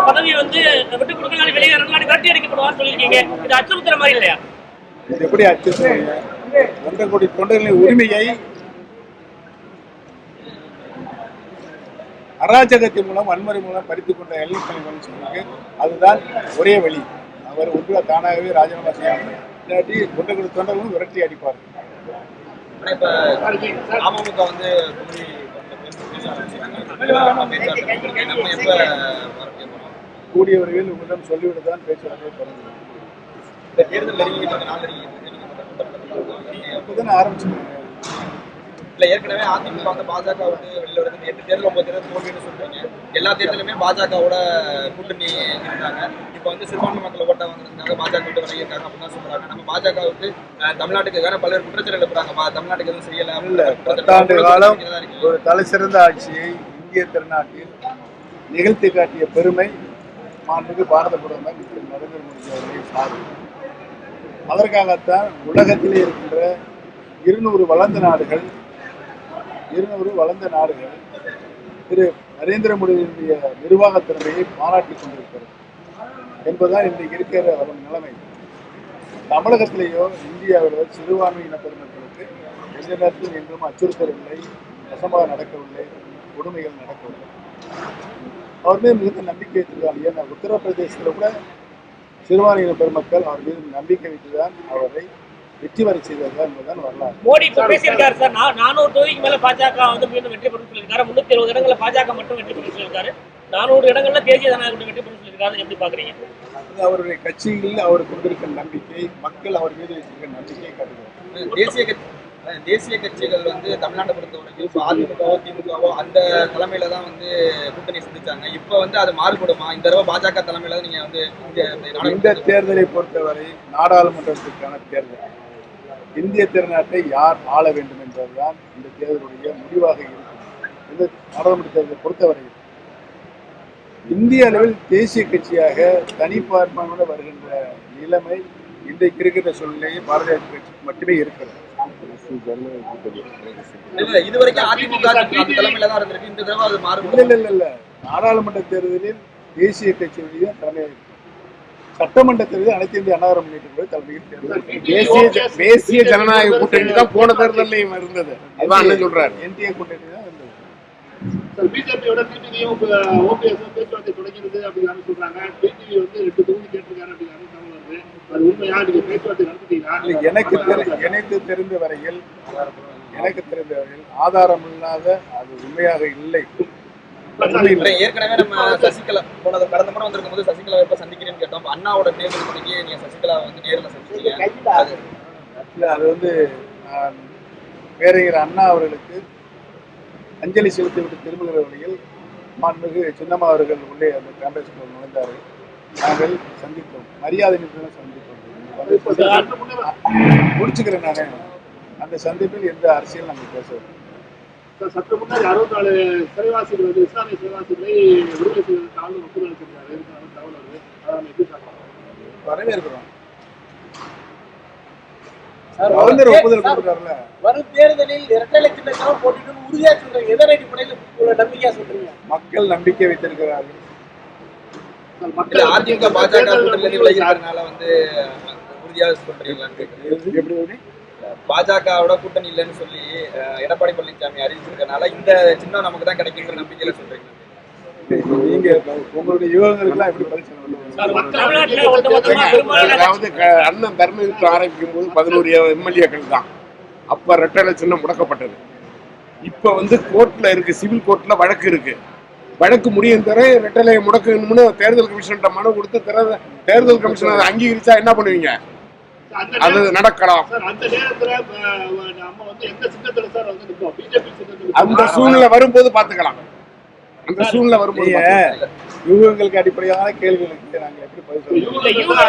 பதவியை வந்து விட்டு கொடுக்கலாம் வெளியேறணும் விரட்டி அடிக்கப்படுவான்னு சொல்லியிருக்கீங்க. இது அச்சுறுத்துற மாதிரி இல்லையா? இது எப்படி அச்சுறுத்துறீங்க ஒன்றரை கோடி தொண்டர்களின் உரிமையை அராஜகத்தின் மூலம் வன்முறை மூலம் பறித்துக் கொண்ட எல்லை சொல்லிருக்கு அதுதான் ஒரே வழி. அவர் ஒன்று தானாகவே ராஜினாமா செய்யணும் இல்லாட்டி கோடி தொண்டர்களும் விரட்டி அடிப்பார் அமமுக வந்து நம்ம எப்ப கூடிய விரைவில் உங்களிடம் சொல்லிவிட்டு தான் பேச்சுவார்த்தை தொடங்குவோம். இந்த தேர்தல் நெருங்கி கொஞ்ச நாள் நெருங்கி இப்போதான் ஆரம்பிச்சிருக்கேன். இல்ல ஏற்கனவே அதிமுக வந்து பாஜக விட்டு வெளியில வருது. எட்டு தேர்தல் ஒன்பது தேர்தல் தோல்வின்னு சொல்றீங்க. எல்லா தேர்தலுமே பாஜகவோட கூட்டணி இருந்தாங்க. இப்போ வந்து சிறுபான்மை மக்கள் ஓட்ட வந்ததுக்காக பாஜக விட்டு விலகியிருக்காங்க அப்படின்னு தான் சொல்றாங்க. நம்ம பாஜக வந்து அஹ், தமிழ்நாட்டுக்கு வேற பல்வேறு குற்றச்சாட்டு எழுப்புறாங்க தமிழ்நாட்டுக்கு எதுவும் செய்யல இல்ல பத்தாண்டு காலம் ஒரு தலை சிறந்த ஆட்சியை இந்திய திருநாட்டில் நிகழ்த்தி காட்டிய பெருமை மாண்புமிகு பாரத பிரதமர் திரு நரேந்திர மோடி அவர்களை சாரும் அதற்காகத்தான் உலகத்திலே இருக்கின்ற இருநூறு வளர்ந்த நாடுகள் இருநூறு வளர்ந்த நாடுகள் திரு நரேந்திர மோடியினுடைய நிர்வாக திறமையை பாராட்டிக் கொண்டிருக்கிறது என்பதுதான் இன்றைக்கு இருக்கிற அவன் நிலைமை. தமிழகத்திலேயோ இந்தியாவிலோ சிறுபான்மை இன பெருமக்களுக்கு எந்த நேரத்தில் என்றும் அச்சுறுத்தல் இல்லை வசமாக நடக்கவில்லை கொடுமைகள் நடக்கவில்லை. அவர் மீது மிகுந்த நம்பிக்கை வைத்திருக்காங்க ஏன்னா உத்தரப்பிரதேசத்தில் கூட சிறுபான்மையின பெருமக்கள் அவர் மீது நம்பிக்கை வைத்துதான் அவரை வெற்றி வரை செய்தார்கள் என்பதுதான் வரலாறு. மோடி இப்ப பேசியிருக்காரு சார். நான் நானூறு தொகுதிக்கு மேல பாஜக வந்து மீண்டும் வெற்றி பெறும் சொல்லியிருக்காரு. முன்னூத்தி எழுபது இடங்கள்ல பாஜக மட்டும் வெற்றி பெறும் சொல்லியிருக்காரு. நானூறு இடங்கள்ல தேசிய ஜனநாயக கூட்டணி வெற்றி பெறும் சொல்லியிருக்காரு. எப்படி பாக்குறீங்க? அது அவருடைய கட்சியில் அவர் கொண்டிருக்கிற நம்பிக்கை மக்கள் அவர் மீது வைத்திருக்கிற நம்பிக்கையை காட்டுகிறார் தேசிய தேசிய கட்சிகள் வந்து தமிழ்நாட்டை பொறுத்தவரைக்கும் இப்போ அதிமுகவோ திமுகவோ அந்த தலைமையில தான் வந்து கூட்டணி சந்திச்சாங்க. இப்போ வந்து அது மாறுபடுமா? இந்த தடவை பாஜக தலைமையில தான் நீங்க வந்து இந்த- தேர்தலை பொறுத்தவரை நாடாளுமன்றத்திற்கான தேர்தல். இந்திய திருநாட்டை யார் ஆள வேண்டும் என்பதுதான் இந்த தேர்தலுடைய முடிவாக இருக்கும். இந்த நாடாளுமன்ற தேர்தலை பொறுத்தவரை இந்திய அளவில் தேசிய கட்சியாக தனிப்பான்மையோடு வருகின்ற நிலைமை இன்றைக்கு இருக்கிற சூழ்நிலையை பாரதிய கட்சிக்கு மட்டுமே இருக்கிறது. நாடாளுமன்ற தேர்தலில் தேசிய கட்சியுடைய தலைமையாக இருக்கும் சட்டமன்ற தேர்தலில் அனைத்து இந்திய அன்னார முன்னேற்ற தலைமையில் தேர்தல். தேசிய தேசிய ஜனநாயக கூட்டணி தான் போன தேர்தலையும் இருந்தது. அதான் அண்ணன் சொல்றாரு. என்டிஏ கூட்டணி தான் இருந்தது. சார் பிஜேபியோட டிடிவியும் ஓபிஎஸ் பேச்சுவார்த்தை தொடங்கினது அப்படின்னு சொல்றாங்க. டிடிவி வந்து ரெண்டு தொகுதி கேட்டிருக்காரு அப்படின்னு எனக்கு எனக்கு தெரிந்த வரையில் எனக்கு தெரிந்த வரையில் ஆதாரம் இல்லாத அது உண்மையாக இல்லை. ஏற்கனவே நம்ம சசிகலா போனது கடந்த முறை வந்திருக்கும் போது சசிகலா எப்ப சந்திக்கிறேன்னு கேட்டோம். அண்ணாவோட தேர்தல் தொடங்கி நீங்க சசிகலா வந்து நேர்ல சந்திச்சீங்க. அது வந்து நான் பேரறிஞர் அண்ணா அவர்களுக்கு அஞ்சலி செலுத்திவிட்டு திரும்புகிற வழியில் மாண்புமிகு சின்னம்மா அவர்கள் உள்ளே அந்த கேம்பஸ்க்குள் நுழைந்தார்கள் நாங்கள் சந்தித்தோம் மரியாதை நிமிடம் சந்தித்தோம் சற்று முன்னர் முடிச்சுக்கிறேன் நான். அந்த சந்திப்பில் எந்த அரசியல் நாங்கள் சார், சற்று முன்னாடி அறுபத்தி நாலு சிறைவாசிகள் வந்து இஸ்லாமிய சிறைவாசிகளை விடுதலை செய்வதற்கு ஆளுநர் ஒப்புதல் வரவேற்கிறோம். கொடுக்குறாருல வரும் தேர்தலில் இரட்டை சின்னத்தாலும் போட்டிட்டு உறுதியா சொல்றீங்க எதன் அடிப்படையில் நம்பிக்கையா சொல்றீங்க? மக்கள் நம்பிக்கை வைத்திருக்கிறார்கள். அதிமுக பாஜக கூட்டணியில இருந்து விலகிறதுனால வந்து உறுதியா சொல்றீங்களான்னு பாஜகவோட கூட்டணி இல்லைன்னு சொல்லி எடப்பாடி பழனிசாமி அறிவிச்சிருக்கனால இந்த சின்னம் நமக்கு தான் கிடைக்குங்கிற நம்பிக்கையில சொல்றீங்க. நீங்க உங்களுடைய யுவங்களுக்கெல்லாம் எப்படி பதில் அதாவது அண்ணன் தர்ம யுத்தம் ஆரம்பிக்கும் போது பதினோரு எம்எல்ஏக்கள் தான். அப்ப ரெட்டலை சின்னம் முடக்கப்பட்டது. இப்ப வந்து கோர்ட்ல இருக்கு சிவில் கோர்ட்ல வழக்கு இருக்கு. வழக்கு முடியும் தர ரெட்டலை முடக்கணும்னு தேர்தல் கமிஷன்கிட்ட மனு கொடுத்து தேர்தல் கமிஷன் அதை அங்கீகரிச்சா என்ன பண்ணுவீங்க? அந்த அது நடக்கலாம். அந்த? சூழ்நிலை வரும்போது பாத்துக்கலாம் அந்த சூழ்நிலை வரும்போது. யுவங்களுக்கு அடிப்படையான கேள்விகளுக்கு நாங்க எப்படி பதில் சொல்ல முடியும்? இல்ல இவங்க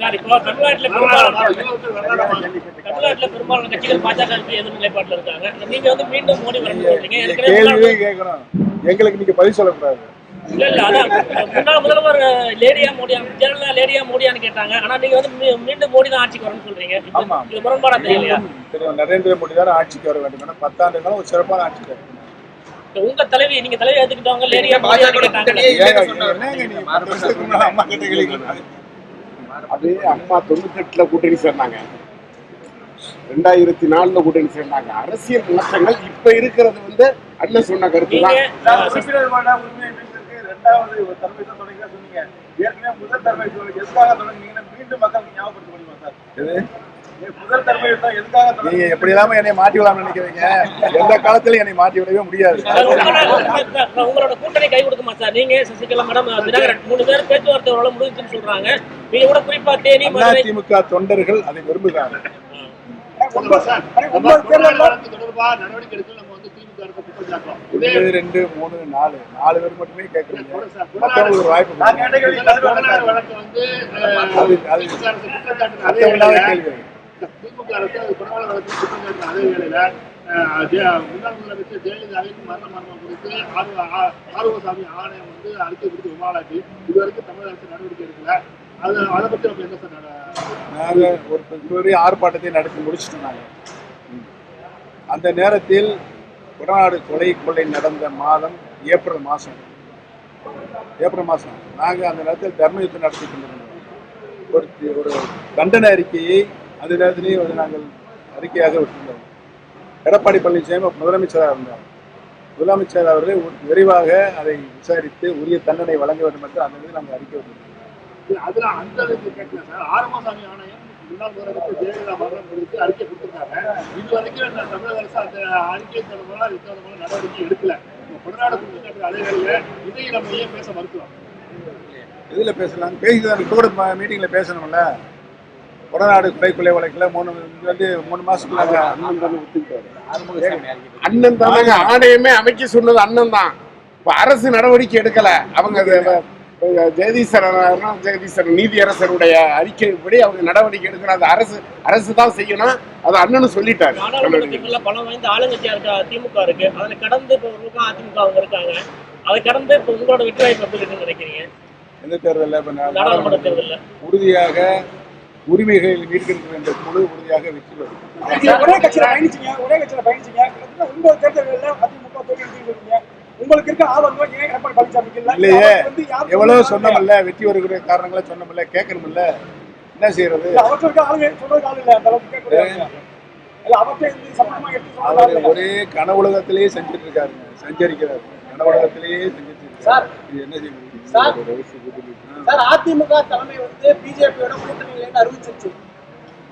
சார் இப்போ தமிழ்நாட்டுல மாறும். தமிழ்நாட்டுல பெரும்பாலான கட்சிகள் பாஜக எதிர் நிலைப்பாட்டுல இருக்காங்க? நீங்க வந்து மீண்டும் மோடி வரணும் கேட்கணும் எங்களுக்கு நீங்க பதில் சொல்லக்கூடாது. இல்ல இல்ல அதான். முன்னாள் முதல்வர் லேடியா மோடியா ஜெயலலிதா லேடியா மோடியான்னு கேட்டாங்க. ஆனா நீங்க வந்து மீண்டும் மோடி தான் ஆட்சிக்கு வரணும்னு சொல்றீங்க. இது- முரண்பாடா தெரியலையா? தெரியும் நரேந்திர மோடி தான் ஆட்சிக்கு வர வேண்டும். ஏன்னா பத்தாண்டு காலம் ஒரு சிறப்பான ஆட்சிக்கு வர வேண்டும். இப்ப உங்க தலைவி நீங்க தலைவி எடுத்துக்கிட்டவங்க லேடியா மோடியான்னு கேட்டாங்க? அது அம்மா தொண்ணூத்தெட்டுல கூட்டணி சேர்ந்தாங்க. ரெண்டாயிரத்தி நாலுல கூட்டணி சேர்ந்தாங்க. அரசியல் மாற்றங்கள் இப்ப இருக்கிறது வந்து அண்ணன் சொன்ன கருத்து தான்? நீங்க எப்படி இல்லாம என்னை மாட்டி நினைக்கிறீங்க? எந்த காலத்திலும் என்னை மாட்டி விடவே முடியாது உங்களோட கூட்டணி கை கொடுக்குமா சார்? நீங்க சசிகலா மேடம் தினகரன் மூணு பேர் பேச்சுவார்த்தை முடிஞ்சுன்னு சொல்றாங்க. அதிமுக தொண்டர்கள் அதை விரும்புகிறார்கள். ஒன்று ரெண்டு மூணு நாலு. நாலு பேர் மட்டுமே கேட்கறீங்க மற்றவங்களுக்கு ஒரு வாய்ப்பு வேளையில கேள்வி திமுக அரசு அது கொடநாடு வழக்கு குற்றம் அதே வேளையில முன்னாள் முதலமைச்சர் ஜெயலலிதாவின் மரண மரணம் குறித்து ஆர்வ ஆர்வசாமி ஆணையம் வந்து அறிக்கை கொடுத்து விவாதாச்சு இதுவரைக்கும் தமிழக அரசு நடவடிக்கை எடுக்கல. நாங்கள் ஒரு பெரிய ஆர்ப்பாட்டத்தை நடத்தி முடிச்சிட்டோம் நாங்கள் அந்த நேரத்தில் குடநாடு கொலை கொள்ளை நடந்த மாதம் ஏப்ரல் மாதம். ஏப்ரல் மாதம். நாங்கள் அந்த நேரத்தில் தர்ம யுத்தம் நடத்தி கொண்டிருந்தோம் ஒரு ஒரு தண்டனை அறிக்கையை அந்த நேரத்திலேயே வந்து நாங்கள் அறிக்கையாக விட்டிருந்தோம். எடப்பாடி பழனிசாமி முதலமைச்சராக இருந்தார். முதலமைச்சர் அவர்கள் விரைவாக அதை விசாரித்து உரிய தண்டனை வழங்க வேண்டும் என்று அந்த நாங்கள் அறிக்கை விட்டிருந்தோம். அதுல அந்த இதுக்கு கேட்கல சார். ஆறுமாசாமி ஆணையம் முன்னாள் முதலமைச்சர் ஜெயலலிதா மரணம் குறித்து அறிக்கை கொடுத்திருக்காங்க. இது வரைக்கும் இந்த தமிழக அரசு அந்த அறிக்கை தொடர்பாக இது தொடர்பாக நடவடிக்கை எடுக்கல. குற்றச்சாட்டு அதே வேளையில இதையும் நம்ம ஏன் பேச மறுக்கிறோம்? எதுல பேசலாம்? பேசிதான் இப்போ கூட மீட்டிங்ல பேசணும்ல. கொடநாடு கொலை கொலை வழக்கில் மூணு வந்து மூணு மாசத்துக்குள்ள அண்ணன் தானே தானங்க ஆணையமே அமைக்க சொன்னது அண்ணன் தான். இப்ப அரசு நடவடிக்கை எடுக்கல. அவங்க ஜெகதீஸ்வரன் ஜெகதீஸ்வரன் நீதியரசருடைய அறிக்கைப்படி அவங்க நடவடிக்கை எடுக்கணும். அது அரசு அரசு தான் செய்யணும். அது அண்ணன் சொல்லிட்டாரு. பலம் வாய்ந்த ஆளுங்கட்சியா இருக்க திமுக இருக்கு. அதில கடந்து இப்போ அதிமுக அவங்க இருக்காங்க. அதை கடந்து இப்போ உங்களோட வெற்றி வாய்ப்பு எப்படி இருக்குன்னு நினைக்கிறீங்க? எந்த தேர்தலில் இப்போ நாடாளுமன்ற தேர்தலில். உறுதியாக உரிமைகளில் மீட்கின்ற என்ற குழு உறுதியாக வெற்றி பெறும். ஒரே கட்சியில பயணிச்சீங்க ஒரே கட்சியில பயணிச்சீங்க. ஒன்பது தேர்தல்கள்ல அதிமுக தோல்வி அடைஞ்சிருக்கீங்க. உங்களுக்கு இருக்க ஆதரவு ஏன் எடப்பாடி பழனிசாமிக்கு இல்ல இல்லையே. எவ்வளவு சொன்னாங்க? சொன்னோம்ல வெற்றி வருகிற காரணங்களை சொன்னோம்ல கேட்கணும்ல என்ன செய்யறது? இருக்க ஆளுங்க சொல்றதுக்கு ஆள் இல்ல. அந்த அளவுக்கு இல்ல. ஒரே கனவுலகத்திலேயே செஞ்சுட்டு இருக்காருங்க சஞ்சரிக்கிறார். கனவுலகத்திலேயே செஞ்சுட்டு சார். இருக்காரு இது என்ன. சார். அதிமுக தலைமை வந்து பிஜேபியோட கூட்டணியில அறிவிச்சிருச்சு.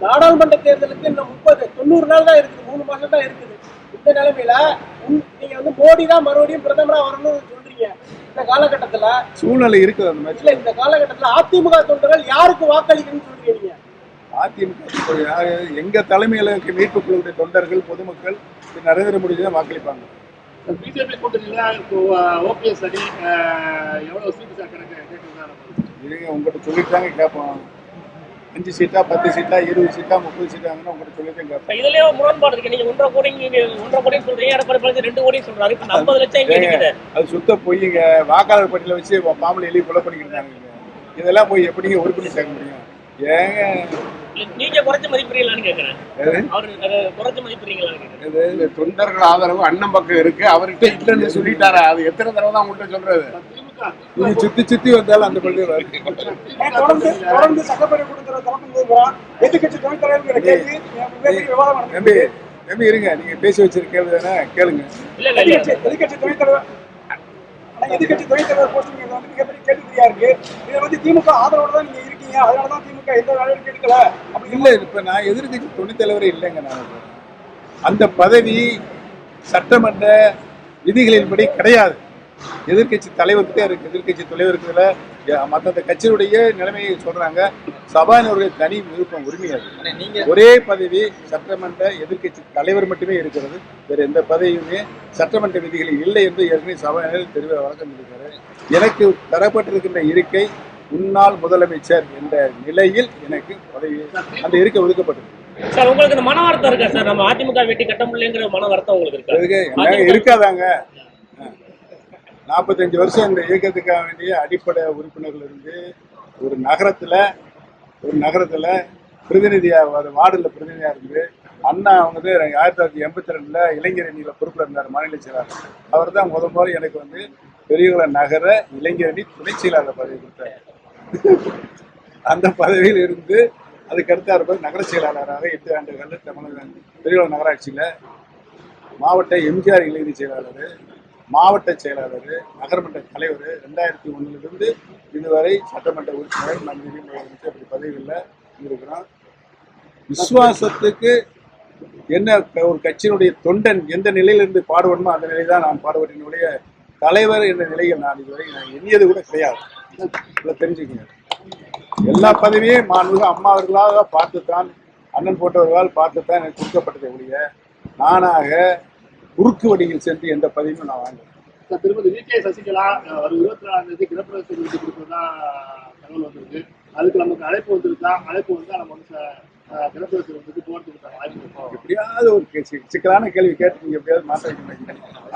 நாடாளுமன்ற தேர்தலுக்கு இன்னும் முப்பது தொண்ணூறு நாள் தான் இருக்குது. மூணு மாசம் தான் இருக்குது. இந்த நிலைமையில நீங்க வந்து மோடி தான் மறுபடியும் பிரதமரா வரணும்னு சொல்றீங்க. இந்த காலகட்டத்துல சூழ்நிலை இருக்குது அந்த மாதிரி. இல்ல இந்த காலகட்டத்துல அதிமுக தொண்டர்கள் யாருக்கு வாக்களிக்கணும்னு சொல்றீங்க நீங்க? அதிமுக எங்க தலைமையில இருக்க மீட்பு குழுவுடைய தொண்டர்கள் பொதுமக்கள் திரு நரேந்திர மோடி தான் வாக்களிப்பாங்க. பிஜேபி கூட்டணியில இப்போ ஓபிஎஸ் அணி எவ்வளவு சீட்டு சார் கணக்கு கேட்கறதா இருங்க உங்கள்கிட்ட சொல்லிட்டாங்க கேட்போம். அஞ்சு சீட்டா பத்து சீட்டா இருபது சீட்டா முப்பது சீட்டாங்கன்னு உங்கள்கிட்ட சொல்லிட்டு கேட்போம் இதுலயே முரண்பாடு இருக்கு. நீங்க ஒன்றரை கோடி ஒன்றரை கோடி சொல்றீங்க எடப்பாடி பழனிசாமி ரெண்டு கோடி சொல்றாரு. இப்போ ஐம்பது லட்சம் அது சுத்த பொய்யுங்க வாக்காளர் பட்டியல வச்சு பாம்பளை எழுதி கொலை பண்ணிக்கிட்டாங்க இதெல்லாம் போய் எப்படிங்க உறுப்பினர் சேர்க்க முடியும்? ஏங்க? நீங்க குறைச்சு மதிப்பிடுறீங்களான்னு கேக்குறேன்? அவரு குறைச்சு மதிப்பிடுறீங்களான்னு கேக்குறேன். தொண்டர்கள் ஆதரவு அண்ணன் பக்கம் இருக்கு. அவர்கிட்ட இல்லைன்னு சொல்லிட்டாரு. அது எத்தனை தடவை தான் உங்கள்கிட்ட சொல்றது? நீங்க சுத்தி சுத்தி வந்தாலும் அந்த பள்ளி தொடர்ந்து தொடர்ந்து சட்டப்பேரவை கூட்டத்தில் திறக்கும் போது எதிர்கட்சி துணைத் தலைவர் கேள்வி தம்பி இருங்க நீங்க பேசி வச்சிருக்க கேள்வி தானே கேளுங்க. இல்ல இல்ல இல்ல எதிர்கட்சி துணைத் தலைவர் எதிர்கட்சி துணைத் தலைவர் போஸ்டிங் இது வந்து மிகப்பெரிய கேள்விக்குறியா இருக்கு. இதுல வந்து திமுக ஆதரவோட தான் நீங்க இருக்கீங்க அதனால தான் திமுக எந்த நடவடிக்கை எடுக்கல அப்படி இல்ல இப்ப நான் எதிர்கட்சி துணைத் தலைவரே இல்லைங்க நான். அந்த பதவி சட்டமன்ற விதிகளின்படி கிடையாது. எதிர்க்கட்சி தலைவருக்கு தான் இருக்கு எதிர்க்கட்சி தலைவருக்கு இதுல மற்ற கட்சியினுடைய நிலைமையை சொல்றாங்க. சபாநாயகருடைய தனி விருப்பம் உரிமை அது. ஆனா நீங்க ஒரே பதவி சட்டமன்ற எதிர்க்கட்சி தலைவர் மட்டுமே இருக்கிறது. வேற எந்த பதவியுமே சட்டமன்ற விதிகளில் இல்லை என்று ஏற்கனவே சபாநாயகர் தெரிவ வழக்கம் இருக்காரு. எனக்கு தரப்பட்டிருக்கின்ற இருக்கை முன்னாள் முதலமைச்சர் என்ற நிலையில் எனக்கு பதவி அந்த இருக்கை ஒதுக்கப்பட்டிருக்கு. சார் உங்களுக்கு இந்த மன வருத்தம் இருக்கா சார்? நம்ம அதிமுக வெட்டி கட்ட முடியலங்கிற மன வருத்தம் உங்களுக்கு இருக்கா? இருக்காதாங்க. நாற்பத்தஞ்சு வருஷம் இந்த இயக்கத்துக்காக வேண்டிய அடிப்படை உறுப்பினர்கள் இருந்து ஒரு நகரத்தில் ஒரு நகரத்தில் பிரதிநிதியாக ஒரு வார்டில் பிரதிநிதியாக இருந்து அண்ணா வந்து ஆயிரத்தி தொள்ளாயிரத்தி எண்பத்தி ரெண்டில் இளைஞர் அணியில் பொறுப்பில் இருந்தார் மாநில செயலாளர். அவர் தான் முத முதல் எனக்கு வந்து பெரியகுள நகர இளைஞர் அணி துணை செயலாளர் பதவி கொடுத்தார். அந்த பதவியில் இருந்து அதுக்கடுத்து அவர் போய் நகர செயலாளராக எட்டு ஆண்டுகள் தமிழக பெரியகுளம் நகராட்சியில் மாவட்ட எம்ஜிஆர் இளைஞர் செயலாளர் மாவட்ட செயலாளர் நகர்மன்ற தலைவர் ரெண்டாயிரத்தி ஒன்றிலிருந்து இதுவரை சட்டமன்ற உறுப்பினர் மந்திரி முதலமைச்சர் அப்படி பதவிகளில் இருக்கிறோம் விசுவாசத்துக்கு என்ன ஒரு கட்சியினுடைய தொண்டன் எந்த நிலையிலிருந்து பாடுபடணுமோ அந்த நிலை தான் நான் பாடுபட்டினுடைய தலைவர் என்ற நிலையில் நான் இதுவரை நான் எண்ணியது கூட கிடையாது. இதை தெரிஞ்சுக்கங்க. எல்லா பதவியும் மாண்புமிகு அம்மா அவர்களாக பார்த்துத்தான் அண்ணன் போட்டவர்களால் பார்த்துத்தான் எனக்கு கொடுக்கப்பட்டதை ஒழிய நானாக குறுக்கு வழியில் சென்று எந்த பதவியும் நான் வாங்கல. திருமதி வி. கே. சசிகலா வரும் இருபத்தி நாலாம் தேதி கிரப்பிரவேச விருது கொடுக்கிறதா தகவல் வந்திருக்கு. அதுக்கு நமக்கு அழைப்பு வந்திருக்கா அழைப்பு வந்தா நம்ம வந்து கிரப்பிரவேச விருதுக்கு போறதுக்கு வாய்ப்பு இருக்கோம் எப்படியாவது ஒரு சிக்கலான கேள்வி கேட்டு நீங்க எப்படியாவது மாற்ற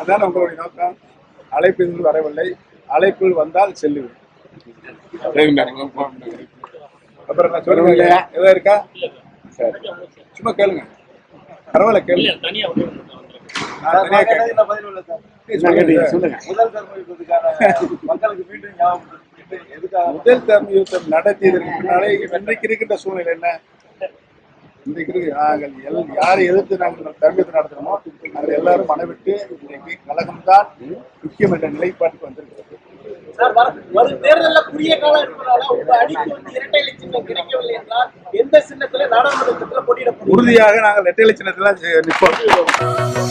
அதான் உங்களுடைய நோக்கம். அழைப்பில் வரவில்லை. அழைப்பில் வந்தால் செல்லுவேன். அப்புறம் நான் சொல்லுங்க ஏதோ இருக்கா? சரி. சும்மா கேளுங்க. பரவாயில்ல இல்ல கேளுங்க முதல் தர்ம யுத்தம் நடத்தியதற்கு பின்னாலே இன்றைக்கு இருக்கின்ற சூழ்நிலை என்ன? இன்றைக்கு இருக்கு நாங்கள் எல் யாரை எதிர்த்து நாங்கள் தர்மத்தை நடத்துகிறோமோ நாங்கள் எல்லாரும் மனவிட்டு இன்றைக்கு கழகம்தான் முக்கியம் என்ற நிலைப்பாட்டுக்கு வந்திருக்கிறது. வரும் தேர்தலில் குறுகிய காலம் இருப்பதால உங்க அணிக்கு வந்து இரட்டை இலை சின்னம் கிடைக்கவில்லை என்றால் எந்த சின்னத்துல நாடாளுமன்றத்தில் போட்டியிட முடியும் உறுதியாக நாங்கள் ரெட்டை சின்னத்தில் நிற்போம்.